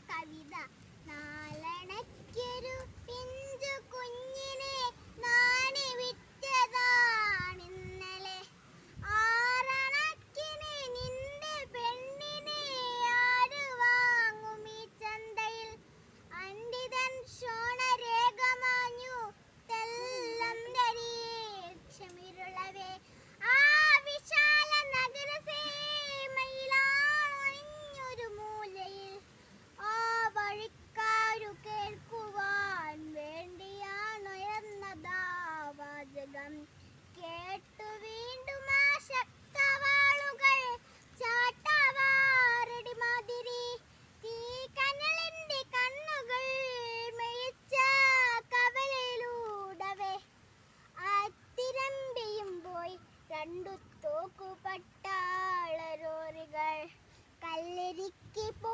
കവിത നാലണയ്ക്കൊരു പിൻ പോക്കു പട്ടാളരോറികൾ കല്ലെരിക്കി പോ